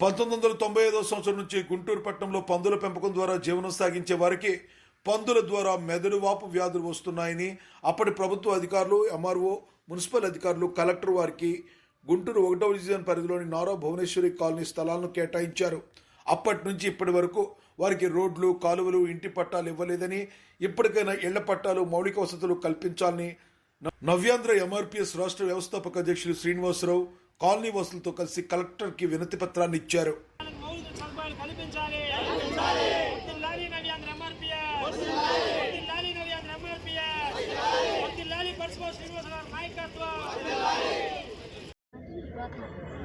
పంతొమ్మిది వందల తొంభై ఐదో సంవత్సరం నుంచి గుంటూరు పట్టణంలో పందుల పెంపకం ద్వారా జీవనం సాగించే వారికి పందుల ద్వారా మెదడు వాపు వ్యాధులు వస్తున్నాయని అప్పటి ప్రభుత్వ అధికారులు ఎంఆర్ఓ మున్సిపల్ అధికారులు కలెక్టర్ వారికి గుంటూరు ఒకటవ డివిజన్ పరిధిలోని నారా భువనేశ్వరి కాలనీ స్థలాలను కేటాయించారు. అప్పటి నుంచి ఇప్పటి వరకు వారికి రోడ్లు కాలువలు ఇంటి పట్టాలు ఇవ్వలేదని ఇప్పటికైనా ఇళ్ళ పట్టాలు మౌలిక వసతులు కల్పించాలని న- నవ్యాంధ్ర ఎంఆర్పిఎస్ రాష్ట్ర వ్యవస్థాపక అధ్యక్షులు శ్రీనివాసరావు కాలనీ వాసులతో కలిసి కలెక్టర్కి వినతి పత్రాన్ని ఇచ్చారు.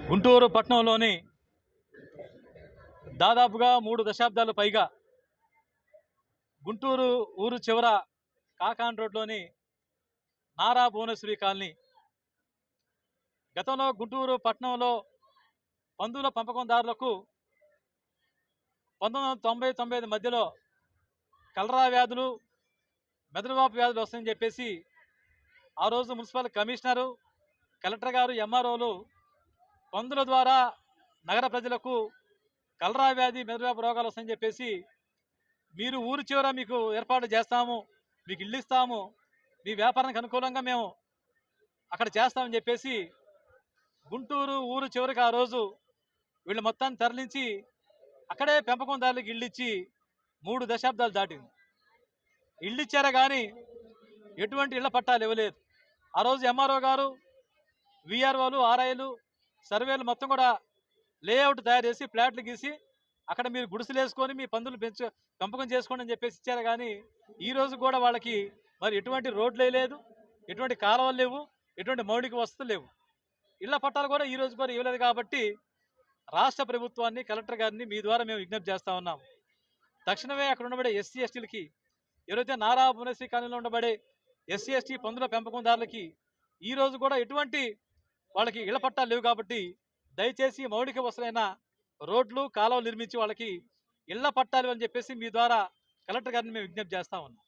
గుంటూరు పట్టణంలోని దాదాపుగా మూడు దశాబ్దాలు పైగా గుంటూరు ఊరు చివర కాకాన్ రోడ్లోని నారా భువనేశ్వరి కాలనీ గతంలో గుంటూరు పట్టణంలో పందుల పెంపకందారులకు పంతొమ్మిది వందల తొంభై తొంభై ఐదు మధ్యలో కలరా వ్యాధులు మెదడువాపు వ్యాధులు వస్తాయని చెప్పేసి ఆ రోజు మున్సిపల్ కమిషనరు కలెక్టర్ గారు ఎంఆర్ఓలు పందుల ద్వారా నగర ప్రజలకు కలరా వ్యాధి మెదడువాపు రోగాలు వస్తాయని చెప్పేసి మీరు ఊరు చివర మీకు ఏర్పాటు చేస్తాము మీకు ఇల్లు ఇస్తాము మీ వ్యాపారానికి అనుకూలంగా మేము అక్కడ చేస్తామని చెప్పేసి గుంటూరు ఊరు చివరికి ఆ రోజు వీళ్ళు మొత్తాన్ని తరలించి అక్కడే పెంపకందారులకు ఇల్లు ఇచ్చి మూడు దశాబ్దాలు దాటింది. ఇల్లు కానీ ఎటువంటి ఇళ్ళ పట్టాలు ఇవ్వలేదు. ఆ రోజు ఎంఆర్ఓ గారు విఆర్ఓలు ఆర్ఐలు సర్వేలు మొత్తం కూడా లేఅవుట్ తయారు చేసి ఫ్లాట్లు గీసి అక్కడ మీరు గుడిసెలు వేసుకొని మీ పందులు పెంచు పెంపకం చేసుకోండి అని చెప్పేసి ఇచ్చారు కానీ ఈ రోజు కూడా వాళ్ళకి మరి ఎటువంటి రోడ్లే లేదు ఎటువంటి కాలువలు లేవు ఎటువంటి మౌలిక వసతులు లేవు. ఇళ్ళ పట్టాలు కూడా ఈ రోజు కూడా ఇవ్వలేదు కాబట్టి రాష్ట్ర ప్రభుత్వాన్ని కలెక్టర్ గారిని మీ ద్వారా మేము విజ్ఞప్తి చేస్తా ఉన్నాం. తక్షణమే అక్కడ ఉండబడే ఎస్సీ ఎస్టీలకి ఎవరైతే నారా భువనేశ్వరి కాలనీలో ఉండబడే ఎస్సీ ఎస్టీ పందుల పెంపకందారులకి ఈ రోజు కూడా ఎటువంటి వాళ్ళకి ఇళ్ళ పట్టాలు లేవు కాబట్టి దయచేసి మౌలిక వసతులైన రోడ్లు కాలువలు నిర్మించి వాళ్ళకి ఇళ్ళ పట్టాలు అని చెప్పేసి మీ ద్వారా కలెక్టర్ గారిని మేము విజ్ఞప్తి చేస్తా ఉన్నాం.